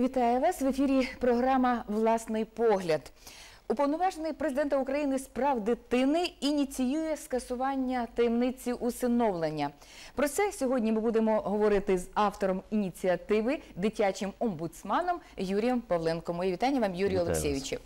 Вітаю вас в ефірі. Програма Власний погляд. Уповноважений президента України з прав дитини ініціює скасування таємниці усиновлення. Про це сьогодні ми будемо говорити з автором ініціативи, дитячим омбудсманом Юрієм Павленко. Моє вітання вам, Юрію. Олексійовичу.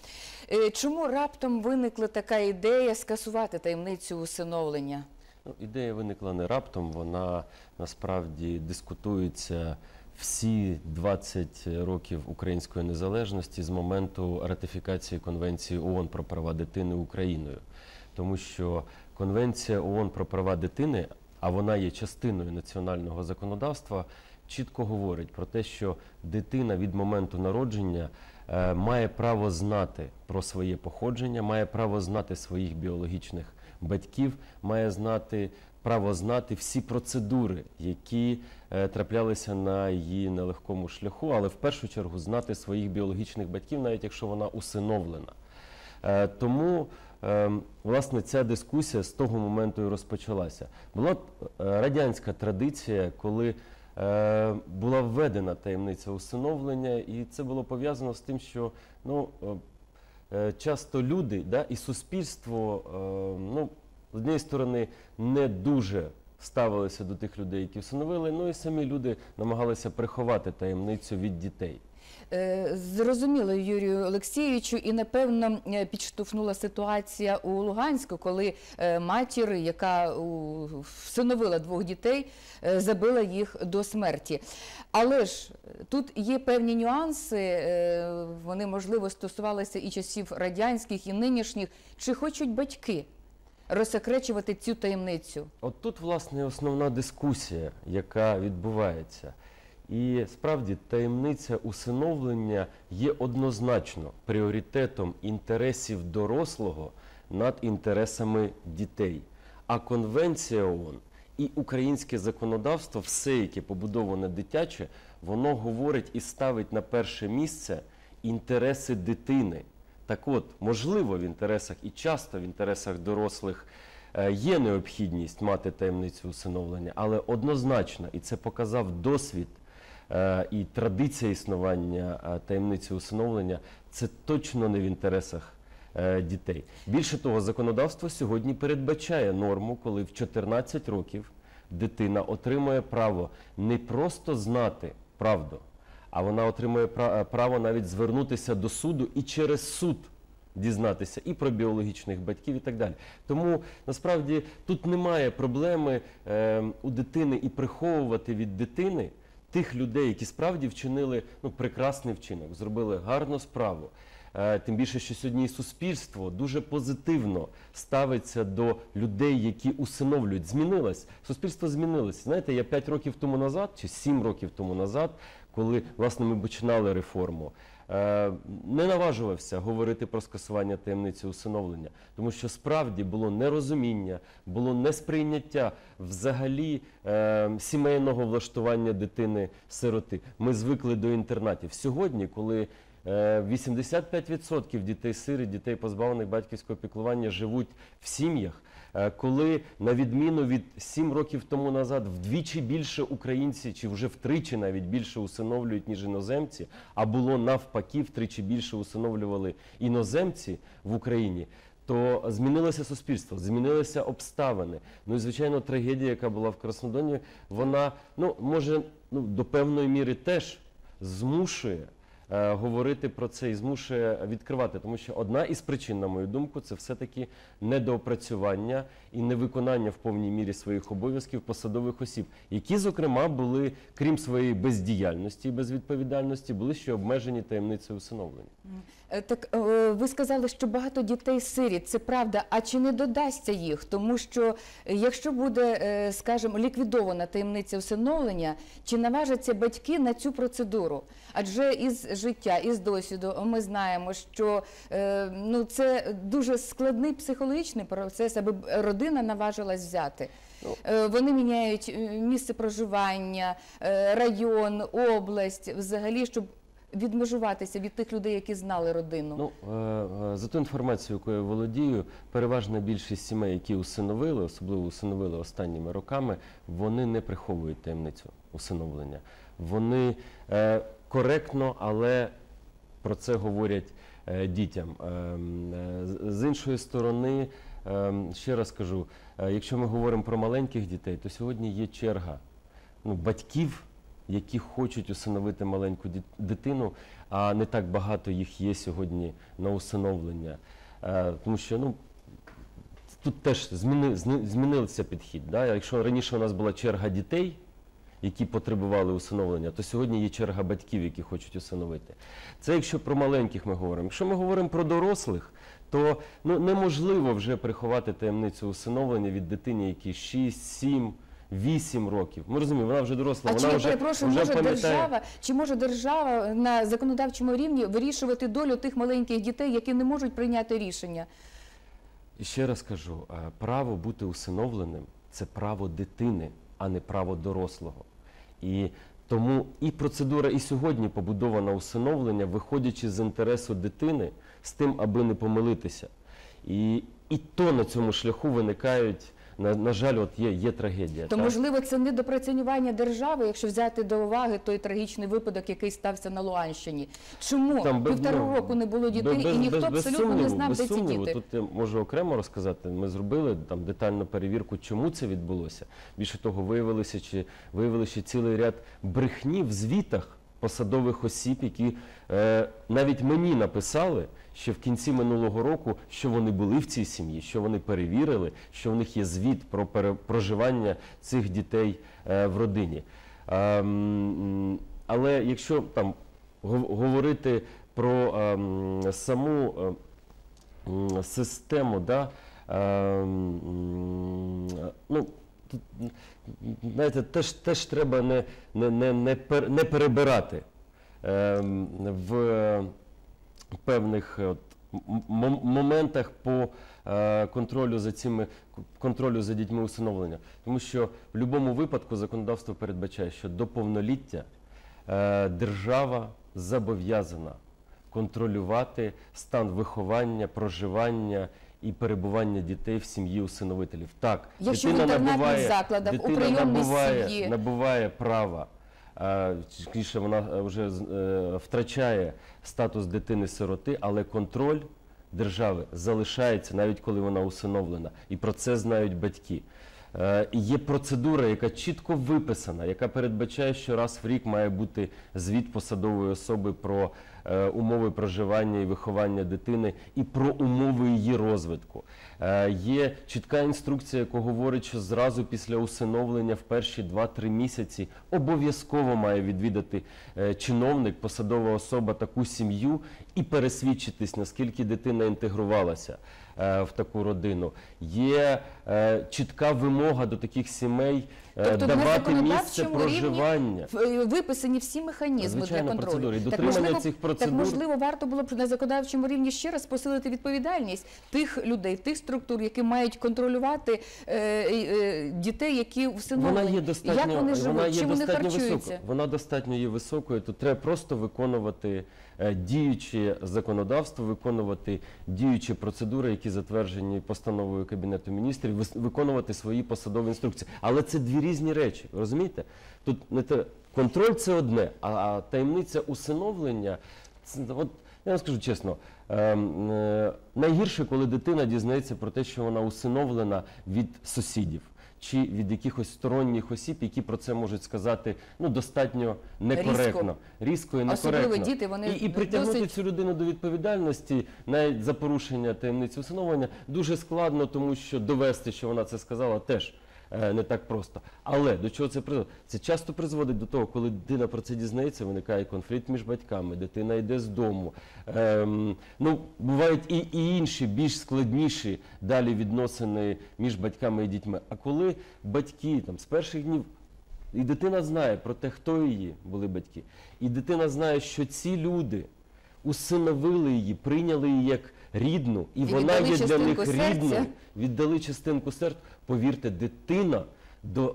Е, Чому раптом виникла така ідея скасувати таємницю усиновлення? Ну, ідея виникла не раптом, вона насправді дискутується всі 20 років української незалежності з моменту ратифікації Конвенції ООН про права дитини Україною. Тому що Конвенція ООН про права дитини, а вона є частиною національного законодавства, чітко говорить про те, що дитина від моменту народження е, має право знати про своє походження, має право знати своїх біологічних батьків, має знати право знати всі процедури, які е, траплялися на її нелегкому шляху, але в першу чергу знати своїх біологічних батьків, навіть якщо вона усиновлена. Е, Тому е, власне ця дискусія з того моменту і розпочалася. Була радянська традиція, коли була введена таємниця усиновлення, і це було пов'язано з тим, що ну, часто люди да, і суспільство ну, з однієї сторони не дуже ставилися до тих людей, які всиновили, ну і самі люди намагалися приховати таємницю від дітей. Е, Зрозуміло, Юрію Олексійовичу, і напевно е, підштовхнула ситуація у Луганську, коли е, матір, яка всиновила двох дітей, забила їх до смерті. Але ж тут є певні нюанси, вони можливо стосувалися і часів радянських, і нинішніх. Чи хочуть батьки розсекречувати цю таємницю? От тут, власне, основна дискусія, яка відбувається. І справді таємниця усиновлення є однозначно пріоритетом інтересів дорослого над інтересами дітей. А Конвенція ООН і українське законодавство, все, яке побудоване дитяче, воно говорить і ставить на перше місце інтереси дитини. Так от, можливо, в інтересах і часто в інтересах дорослих е, є необхідність мати таємницю усиновлення, але однозначно, і це показав досвід е, і традиція існування е, таємниці усиновлення, це точно не в інтересах дітей. Більше того, законодавство сьогодні передбачає норму, коли в 14 років дитина отримує право не просто знати правду, а вона отримує е, право навіть звернутися до суду і через суд дізнатися і про біологічних батьків, і так далі. Тому насправді тут немає проблеми е, у дитини і приховувати від дитини тих людей, які справді вчинили ну, прекрасний вчинок, зробили гарну справу. Е, Тим більше, що сьогодні суспільство дуже позитивно ставиться до людей, які усиновлюють. Змінилось. Суспільство змінилось. Знаєте, я 5 років тому назад, чи 7 років тому назад, коли власне ми починали реформу, е, не наважувався говорити про скасування таємниці усиновлення, тому що справді було нерозуміння, було несприйняття взагалі е, сімейного влаштування дитини-сироти. Ми звикли до інтернатів. Сьогодні, коли Е, 85% дітей сири, дітей позбавлених батьківського піклування живуть в сім'ях. Е, Коли на відміну від 7 років тому назад вдвічі більше українці, чи вже втричі навіть більше усиновлюють, ніж іноземці, а було навпаки, втричі більше усиновлювали іноземці в Україні. То змінилося суспільство, змінилися обставини. Ну і звичайно, трагедія, яка була в Краснодоні, вона ну може ну до певної міри теж змушує говорити про це і змушує відкривати. Тому що одна із причин, на мою думку, це все-таки недоопрацювання і невиконання в повній мірі своїх обов'язків посадових осіб, які, зокрема, були, крім своєї бездіяльності і безвідповідальності, були ще обмежені таємницею усиновлення. Е, Так е, ви сказали, що багато дітей сиріт. Це правда. А чи не додасться їх? Тому що е, якщо буде, е, скажімо, ліквідована таємниця усиновлення, чи наважаться батьки на цю процедуру? Адже із життя, із досвіду ми знаємо, що е, ну це дуже складний психологічний процес, аби родина наважилась взяти. Е, Вони міняють е, місце проживання, район, область, взагалі, щоб відмежуватися від тих людей, які знали родину. Ну, за ту інформацію, якою я володію, переважна більшість сімей, які усиновили, особливо усиновили останніми роками, вони не приховують таємницю усиновлення. Вони, е, коректно, але про це говорять е, дітям. Ем, е, з- іншої сторони, ем, ще раз кажу, е, якщо ми говоримо про маленьких дітей, то сьогодні є черга ну, батьків, які хочуть усиновити маленьку дитину, а не так багато їх є сьогодні на усиновлення. Тому що ну, тут теж зміни, змінився підхід. Да? Якщо раніше у нас була черга дітей, які потребували усиновлення, то сьогодні є черга батьків, які хочуть усиновити. Це якщо про маленьких ми говоримо. Якщо ми говоримо про дорослих, то ну, неможливо вже приховати таємницю усиновлення від дитини, якій 6, 7, 8 років. Ми розуміємо, вона вже доросла, А вона чи вже, перепрошую, вже може пам'ятає. держава, чи може держава на законодавчому рівні вирішувати долю тих маленьких дітей, які не можуть прийняти рішення? І ще раз кажу, право бути усиновленим це право дитини, а не право дорослого. І тому і процедура і сьогодні побудована усиновлення, виходячи з інтересу дитини, з тим, аби не помилитися. І, і то на цьому шляху виникають, на, на жаль, от є, є трагедія. То так? можливо це недопрацювання держави, якщо взяти до уваги той трагічний випадок, який стався на Луганщині. Чому Там півтора ну, року не було дітей, без- і ніхто без- без абсолютно не знав, де ці сумніву. діти? Тут я можу окремо розказати. Ми зробили там детальну перевірку, чому це відбулося. Більше того, виявилося, чи виявили ще цілий ряд брехні в звітах посадових осіб, які е, навіть мені написали ще в кінці минулого року, що вони були в цій сім'ї, що вони перевірили, що в них є звіт про проживання цих дітей е, в родині. Ем, але якщо там говорити про ем, саму е, систему, да, м, ну, знаєте, теж, теж треба не, не, не, не, пер, не перебирати ем, в певних от, моментах по е, контролю за цими контролю за дітьми усиновлення. Тому що в будь-якому випадку законодавство передбачає, що до повноліття е, держава зобов'язана контролювати стан виховання, проживання і перебування дітей в сім'ї усиновителів. Так, Якщо в дитина інтернатних набуває, закладах, у дитина прийомній набуває, сім'ї. набуває права. е, Скоріше вона е, вже е, втрачає статус дитини-сироти, але контроль держави залишається навіть коли вона усиновлена. І про це знають батьки. Е, і Є процедура, яка чітко виписана, яка передбачає, що раз в рік має бути звіт посадової особи про е, умови проживання і виховання дитини і про умови її розвитку. Е, Є чітка інструкція, яка говорить, що зразу після усиновлення в перші 2-3 місяці обов'язково має відвідати е, чиновник, посадова особа таку сім'ю і пересвідчитись, наскільки дитина інтегрувалася е, в таку родину. Є е, чітка вимога до таких сімей е, Тобто на давати місце законодавчому рівні проживання. Е, Виписані всі механізми Звичайно, для контролю. процедури. Так, можливо, цих процедур- так можливо, варто було б на законодавчому рівні ще раз посилити відповідальність тих людей, тих структур, які мають контролювати е, е, дітей, які всиновлені. Вона є достатньо, Як вони живуть, вона є чим вони харчуються? високою. Вона достатньо є високою. Тут треба просто виконувати е, діюче законодавство, виконувати діючі процедури, які затверджені постановою Кабінету міністрів, виконувати свої посадові інструкції. Але це дві різні речі. Розумієте? Тут не те контроль це одне, а, а таємниця усиновлення це от. Я вам скажу чесно, ем, е, найгірше, коли дитина дізнається про те, що вона усиновлена від сусідів чи від якихось сторонніх осіб, які про це можуть сказати ну достатньо некоректно, різко, і Особливо некоректно. діти, вони і, і притягнути досить- цю людину до відповідальності навіть за порушення таємниці усиновлення дуже складно, тому що довести, що вона це сказала, теж. Е, Не так просто. Але до чого це призводить? Це часто призводить до того, коли дитина про це дізнається, виникає конфлікт між батьками, дитина йде з дому. Ем, ну, бувають і, і інші, більш складніші далі відносини між батьками і дітьми. А коли батьки там, з перших днів і дитина знає про те, хто її були батьки, і дитина знає, що ці люди усиновили її, прийняли її як рідну, і, І вона є для них рідною, віддали частинку серця. Повірте, дитина до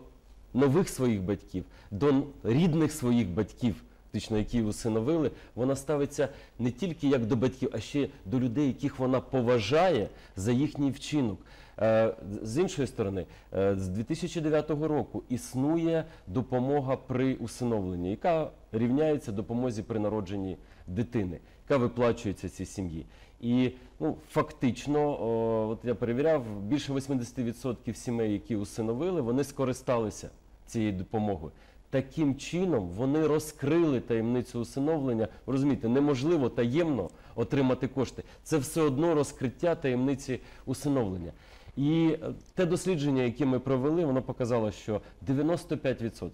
нових своїх батьків, до рідних своїх батьків фактично, які усиновили, вона ставиться не тільки як до батьків, а ще до людей, яких вона поважає за їхній вчинок. Е, З іншої сторони, е, з 2009 року існує допомога при усиновленні, яка рівняється допомозі при народженні дитини, яка виплачується цій сім'ї. І ну, фактично, о, от я перевіряв, більше 80% сімей, які усиновили, вони скористалися цією допомогою. Таким чином вони розкрили таємницю усиновлення. Розумієте, неможливо таємно отримати кошти. Це все одно розкриття таємниці усиновлення. І е, те дослідження, яке ми провели, воно показало, що 95%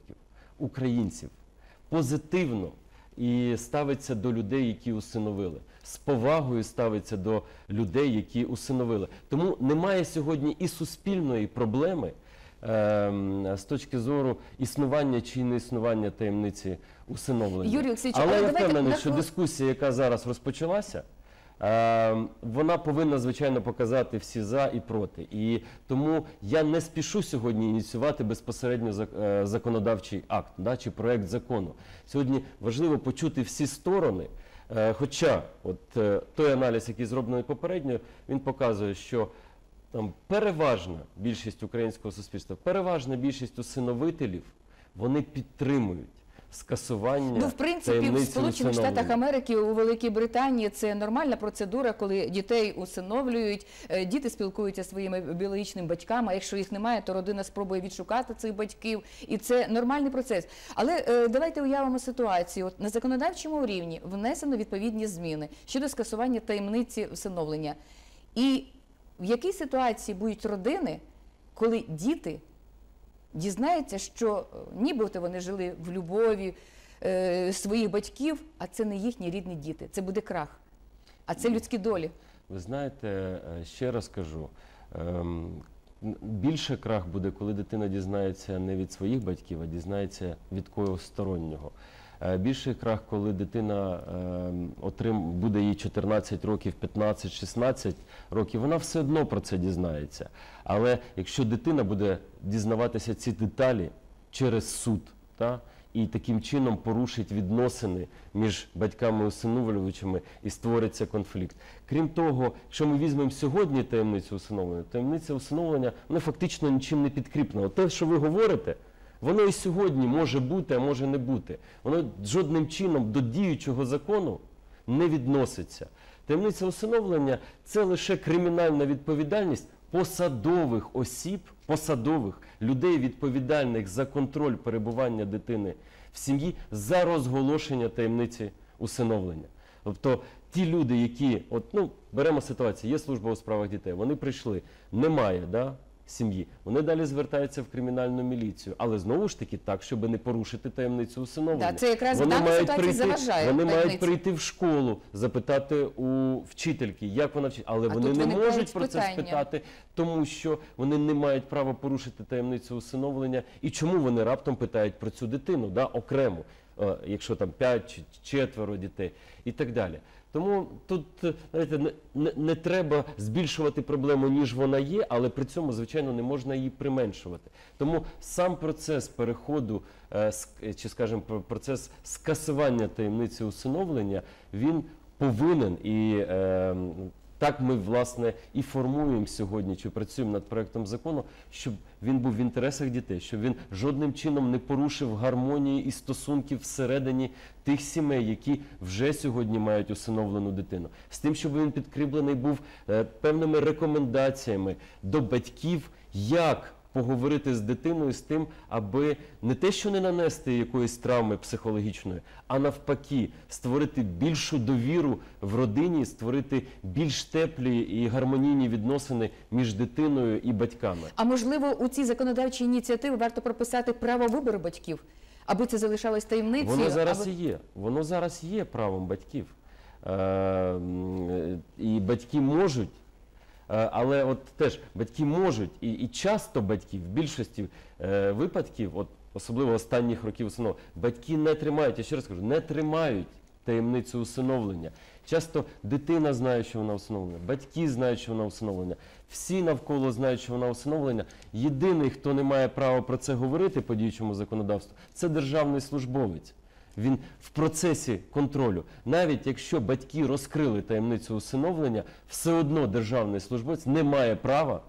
українців позитивно і ставиться до людей, які усиновили. З повагою ставиться до людей, які усиновили. Тому немає сьогодні і суспільної проблеми ем, з точки зору існування чи не існування таємниці усиновлення. Юрій Олексійович, Але але я впевнений, давайте... що дискусія, яка зараз розпочалася, вона повинна звичайно показати всі за і проти. І тому я не спішу сьогодні ініціювати безпосередньо е, законодавчий акт да, чи проект закону. Сьогодні важливо почути всі сторони. Е, Хоча, от е, той аналіз, який зроблений попередньо, він показує, що там переважна більшість українського суспільства, переважна більшість усиновителів, вони підтримують скасування Ну, в принципі, в Сполучених Штатах. Америки у Великій Британії це нормальна процедура, коли дітей усиновлюють, е, діти спілкуються зі своїми біологічними батьками. А якщо їх немає, то родина спробує відшукати цих батьків, і це нормальний процес. Але е, давайте уявимо ситуацію. От на законодавчому рівні внесено відповідні зміни щодо скасування таємниці усиновлення. І в якій ситуації будуть родини, коли діти дізнаються, що е, нібито вони жили в любові е, своїх батьків, а це не їхні рідні діти. Це буде крах. А це людські долі. Ви знаєте, е, ще раз кажу, ем, більше крах буде, коли дитина дізнається не від своїх батьків, а дізнається від когось стороннього. Е, Більший крах, коли дитина ем, отрим, буде їй 14 років, 15, 16 років, вона все одно про це дізнається. Але якщо дитина буде дізнаватися ці деталі через суд, та, і таким чином порушить відносини між батьками усиновлювачами і створиться конфлікт. Крім того, якщо ми візьмемо сьогодні таємницю усиновлення, таємниця усиновлення вона фактично нічим не підкріплена. Те, що ви говорите, воно і сьогодні може бути, а може не бути. Воно жодним чином до діючого закону не відноситься. Таємниця усиновлення це лише кримінальна відповідальність посадових осіб, посадових людей, відповідальних за контроль перебування дитини в сім'ї за розголошення таємниці усиновлення. Тобто ті люди, які, от, ну, беремо ситуацію, є служба у справах дітей, вони прийшли, немає да, сім'ї, вони далі звертаються в кримінальну міліцію, але знову ж таки так, щоб не порушити таємницю усиновлення. Да, це якраз в вони даній мають ситуації прийти, заважає Вони мають таємниці. прийти в школу, запитати у вчительки, як вона вчить, але А вони тут не виникають можуть про це питання. спитати, тому що вони не мають права порушити таємницю усиновлення. І чому вони раптом питають про цю дитину, да, окремо, е, якщо там 5 чи четверо дітей і так далі. Тому тут знаєте, не, не, треба збільшувати проблему, ніж вона є, але при цьому, звичайно, не можна її применшувати. Тому сам процес переходу, е, чи, скажімо, про- процес скасування таємниці усиновлення, він повинен і е, так ми власне і формуємо сьогодні, чи працюємо над проектом закону, щоб він був в інтересах дітей, щоб він жодним чином не порушив гармонії і стосунків всередині тих сімей, які вже сьогодні мають усиновлену дитину, з тим, щоб він підкріплений був е, певними рекомендаціями до батьків, як поговорити з дитиною з тим, аби не те, що не нанести якоїсь травми психологічної, а навпаки, створити більшу довіру в родині, створити більш теплі і гармонійні відносини між дитиною і батьками. А можливо, у цій законодавчій ініціативі варто прописати право вибору батьків, аби це залишалось таємницею. Воно зараз аби... і є. Воно зараз є правом батьків. Е, і батьки можуть. Е, Але от теж батьки можуть, і, і часто батьки в більшості е, випадків, от особливо останніх років усиновлення, батьки не тримають, я ще раз кажу, не тримають таємницю усиновлення. Часто дитина знає, що вона усиновлена, батьки знають, що вона усиновлена, всі навколо знають, що вона усиновлена. Єдиний, хто не має права про це говорити по діючому законодавству, це державний службовець. Він в процесі контролю. Навіть якщо батьки розкрили таємницю усиновлення, все одно державний службовець не має права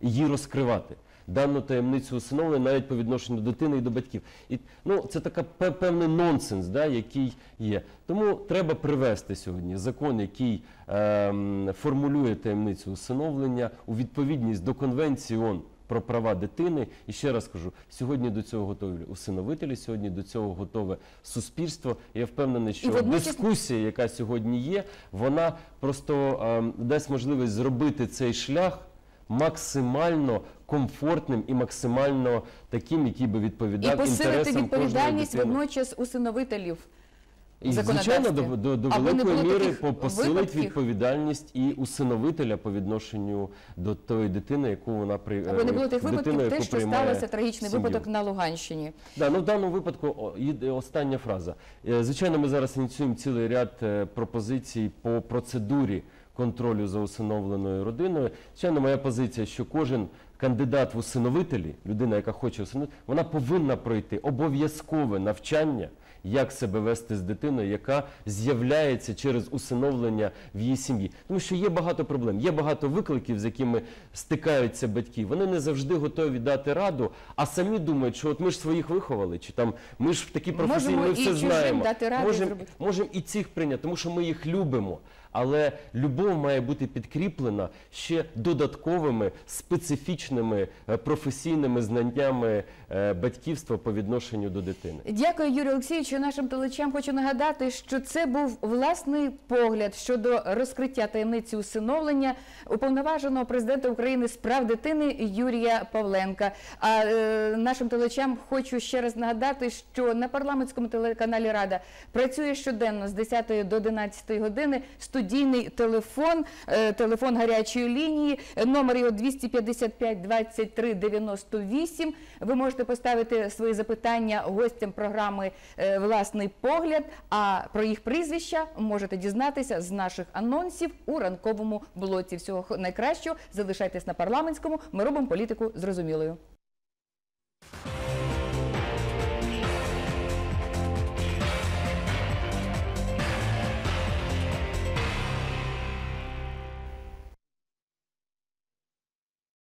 її розкривати. Дану таємницю усиновлення навіть по відношенню до дитини і до батьків. І ну це така певний нонсенс, да, який є. Тому треба привести сьогодні закон, який ем, формулює таємницю усиновлення у відповідність до конвенції ООН про права дитини. І ще раз кажу, сьогодні до цього готові усиновителі, сьогодні до цього готове суспільство. Я впевнений, що І водночас- дискусія, яка сьогодні є, вона просто ем, дасть можливість зробити цей шлях максимально комфортним і максимально таким, який би І відповідав посилити інтересам відповідальність кожної дитини. водночас усиновителів. І, звичайно, до, до, до великої міри посилить випадків. відповідальність і усиновителя по відношенню до тої дитини, яку вона при Аби не було тих випадків, те, що сталося трагічний сім'ю. випадок на Луганщині. Да, ну в даному випадку остання фраза. Е, Звичайно, ми зараз ініціюємо цілий ряд е, пропозицій по процедурі контролю за усиновленою родиною. Звичайно, моя позиція, що кожен кандидат в усиновителі, людина, яка хоче усиновити, вона повинна пройти обов'язкове навчання. Як себе вести з дитиною, яка з'являється через усиновлення в її сім'ї, тому що є багато проблем, є багато викликів, з якими стикаються батьки. Вони не завжди готові дати раду, а самі думають, що от ми ж своїх виховали, чи там ми ж такі професійні, Можемо ми все знаємо. дати раду Можемо і цих прийняти, тому що ми їх любимо. Але любов має бути підкріплена ще додатковими специфічними е, професійними знаннями е, батьківства по відношенню до дитини. Дякую, Юрію Олексійовичу. Нашим телечам хочу нагадати, що це був власний погляд щодо розкриття таємниці усиновлення уповноваженого президента України з прав дитини Юрія Павленка. А е, нашим телечам хочу ще раз нагадати, що на парламентському телеканалі Рада працює щоденно з 10 до 11 години студійний телефон, е, телефон гарячої лінії. Номер його 255 23 98. Ви можете поставити свої запитання гостям програми е, Власний погляд. А про їх прізвища можете дізнатися з наших анонсів у ранковому блоці. Всього найкращого залишайтесь на парламентському. Ми робимо політику зрозумілою.